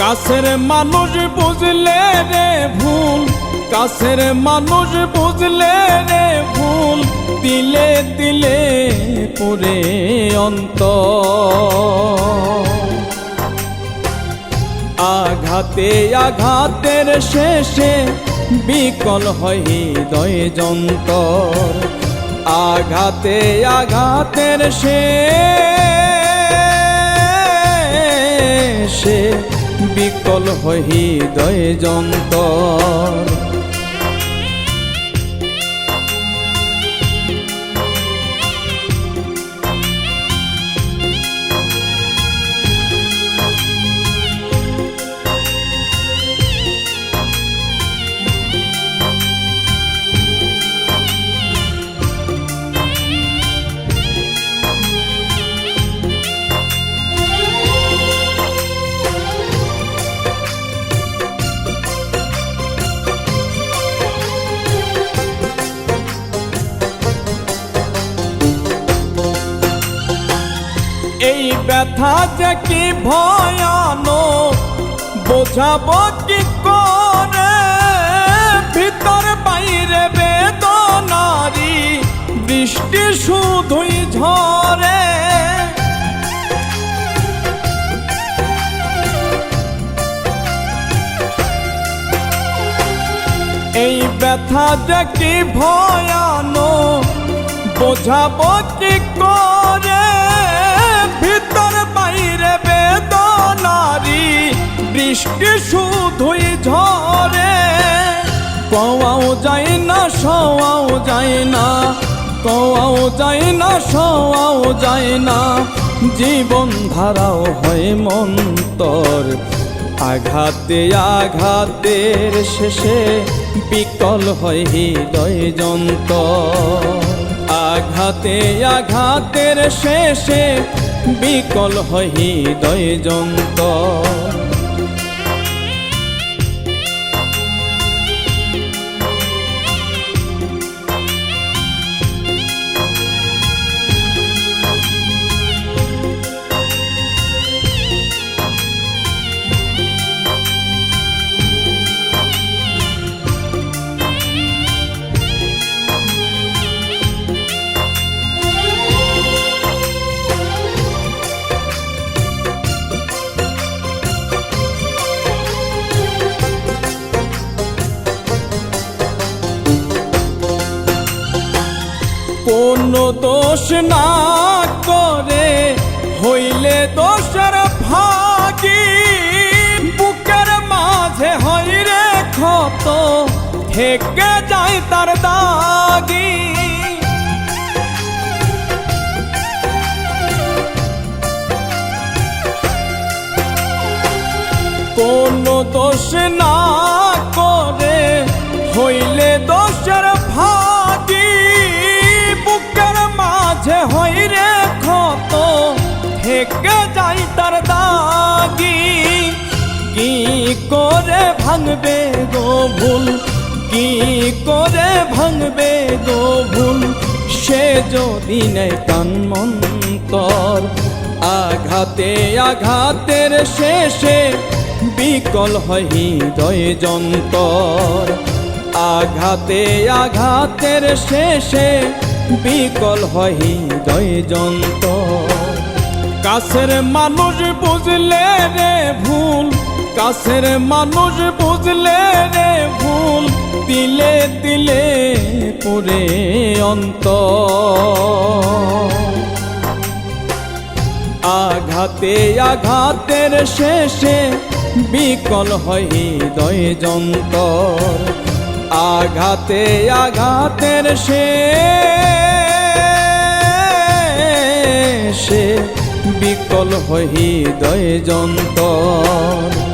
কাছের মানুষ বুঝলে রে ভুল, কাছের মানুষ বুঝলে রে ভুল দিলে দিলে পুরে অন্ত আঘাতে আঘাতের শেষে বিকল হয় হৃদয় যন্তর। আঘাতে আঘাতের শেষে বিকল হৃদয় যন্তর। ব্যথা যে কি ভয়ানক, বোঝাবো কি করে? ভিতর বাইরে বেদনারি, বৃষ্টি শুধুই ঝরে। এই ব্যথা যে কি ভয়ানক, বোঝাবো কি করে? বেদনারি বৃষ্টি শুধুই ঝরে। কওয়াও যায় না সওয়াও যায় না। কওয়াও যায় না সওয়াও যায় না। জীবন ধারাও হয় মন্তর। আঘাতে, আঘাতের শেষে বিকল হয় হৃদয় যন্তর। আঘাতে, আঘাতের শেষে বিকল হৃদয় যন্তর। কোন দোষ না করে, হইলে দোষের ভাগি বুকের মাঝে হই রে ক্ষত, থেকে যায় তার দাগি। কোন দোষ না করে, হইলে দোষের থেকে যাই তার দাগি। কি করে ভাঙবে গো ভুল? কি করে ভাঙবে গো ভুল? সে যদি নেয় কান মন্তর, আঘাতে আঘাতের শেষে বিকল হয় হৃদয় যন্তর। আঘাতে আঘাতের শেষে বিকল হয় হৃদয় যন্তর। কাছের মানুষ বুঝলে রে ভুল, কাছের মানুষ বুঝলে রে ভুল দিলে দিলে পুরে অন্ত আঘাতে আঘাতের শেষে বিকল হয় হৃদয় যন্তর। আঘাতে আঘাতের শেষে বিকল হৃদয় যন্তর।